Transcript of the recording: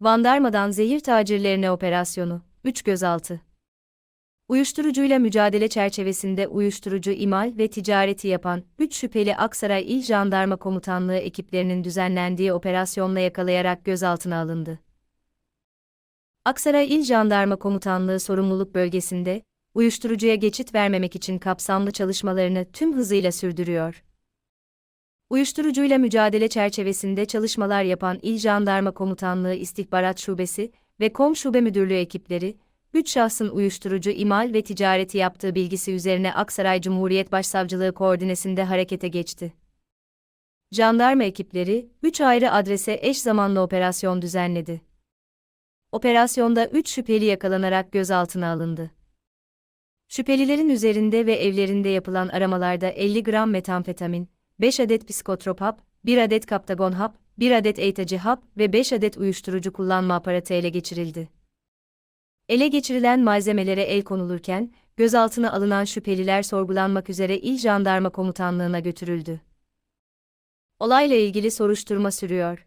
Vandarma'dan zehir tacirlerine operasyonu, 3 gözaltı. Uyuşturucuyla mücadele çerçevesinde uyuşturucu imal ve ticareti yapan 3 şüpheli Aksaray İl Jandarma Komutanlığı ekiplerinin düzenlendiği operasyonla yakalayarak gözaltına alındı. Aksaray İl Jandarma Komutanlığı sorumluluk bölgesinde, uyuşturucuya geçit vermemek için kapsamlı çalışmalarını tüm hızıyla sürdürüyor. Uyuşturucuyla mücadele çerçevesinde çalışmalar yapan İl Jandarma Komutanlığı İstihbarat Şubesi ve Kom Şube Müdürlüğü ekipleri, 3 şahsın uyuşturucu imal ve ticareti yaptığı bilgisi üzerine Aksaray Cumhuriyet Başsavcılığı koordinesinde harekete geçti. Jandarma ekipleri, 3 ayrı adrese eş zamanlı operasyon düzenledi. Operasyonda 3 şüpheli yakalanarak gözaltına alındı. Şüphelilerin üzerinde ve evlerinde yapılan aramalarda 50 gram metamfetamin, 5 adet psikotrop hap, 1 adet kaptagon hap, 1 adet eğitacı hap ve 5 adet uyuşturucu kullanma aparatı ele geçirildi. Ele geçirilen malzemelere el konulurken, gözaltına alınan şüpheliler sorgulanmak üzere İl Jandarma Komutanlığı'na götürüldü. Olayla ilgili soruşturma sürüyor.